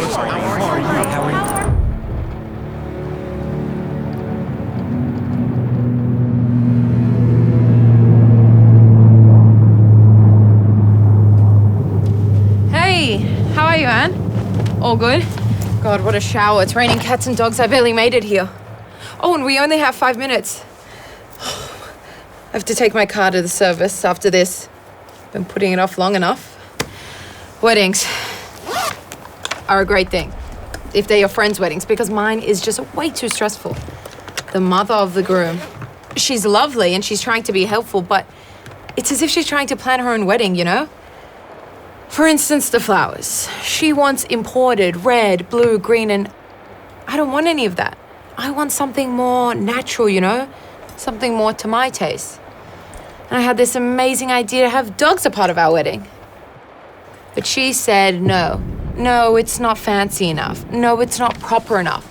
Hey, how are you, Anne? All good? God, what a shower. It's raining cats and dogs. I barely made it here. Oh, and we only have five minutes. I have to take my car to the service after this. Been putting it off long enough. Weddings are a great thing. If they're your friends' weddings, because mine is just way too stressful. The mother of the groom. She's lovely and she's trying to be helpful, but it's as if she's trying to plan her own wedding, you know? For instance, the flowers. She wants imported red, blue, green, and I don't want any of that. I want something more natural, you know? Something more to my taste. And I had this amazing idea to have dogs a part of our wedding. But she said, no, no, it's not fancy enough. No, it's not proper enough.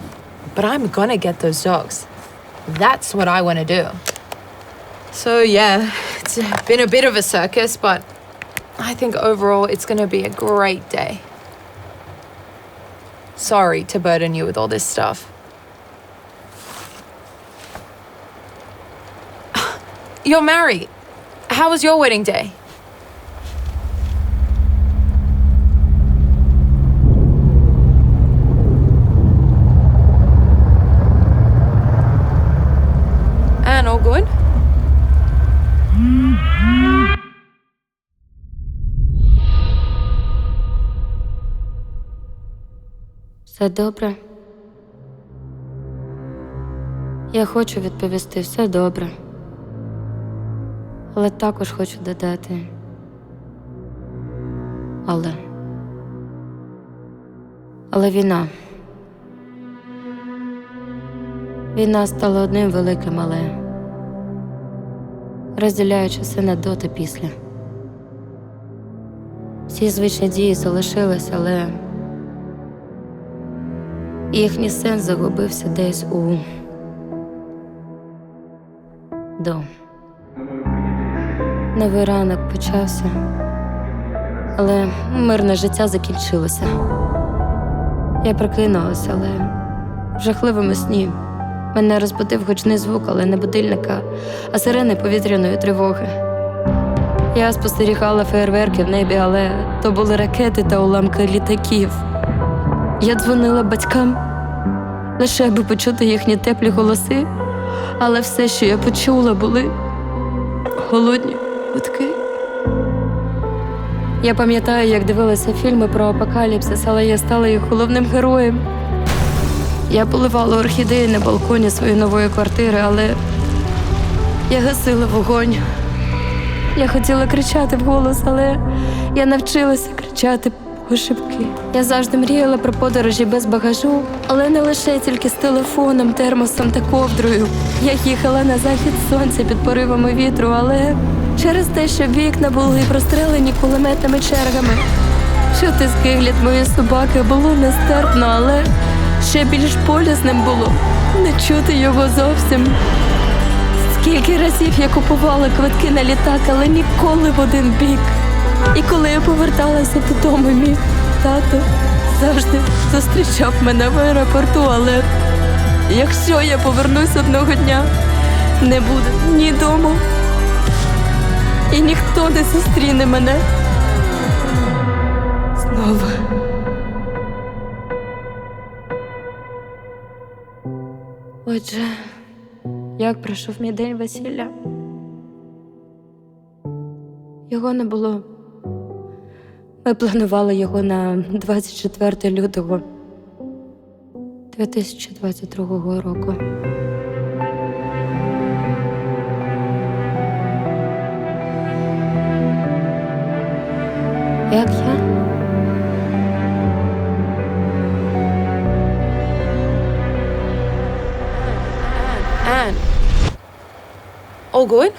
But I'm gonna get those dogs. That's what I wanna do. So, yeah, it's been a bit of a circus, but I think overall it's gonna be a great day. Sorry to burden you with all this stuff. You're married. How was your wedding day? Все добре. Я хочу відповісти все добре. Але також хочу додати. Але. Але війна. Війна стала одним великим але. Розділяючи все на до та після. Всі звичні дії залишились, але їхній сенс загубився десь у до. Новий ранок почався, але мирне життя закінчилося. Я прокинулася, але в жахливому сні мене розбудив гучний звук, але не будильника, а сирени повітряної тривоги. Я спостерігала фейерверки в небі, але то були ракети та уламки літаків. Я дзвонила батькам, лише аби почути їхні теплі голоси, але все, що я почула, були голодні гудки. Я пам'ятаю, як дивилася фільми про апокаліпсис, але я стала їх головним героєм. Я поливала орхідеї на балконі своєї нової квартири, але я гасила вогонь. Я хотіла кричати вголос, але я навчилася кричати пошепки. Я завжди мріяла про подорожі без багажу, але не лише тільки з телефоном, термосом та ковдрою. Я їхала на захід сонця під поривами вітру, але через те, що вікна були прострелені кулеметними чергами. Чути скигліт моєї собаки було нестерпно, але ще більш болісним було не чути його зовсім. Скільки разів я купувала квитки на літак, але ніколи в один бік. І коли я поверталася додому, мій тато завжди зустрічав мене в аеропорту, але якщо я повернусь одного дня, не буде ні дому, і ніхто не зустріне мене. Знову. Отже, як пройшов мій день весілля? Його не було. Ми планували його на 24 лютого 2022 року. Як я? All good?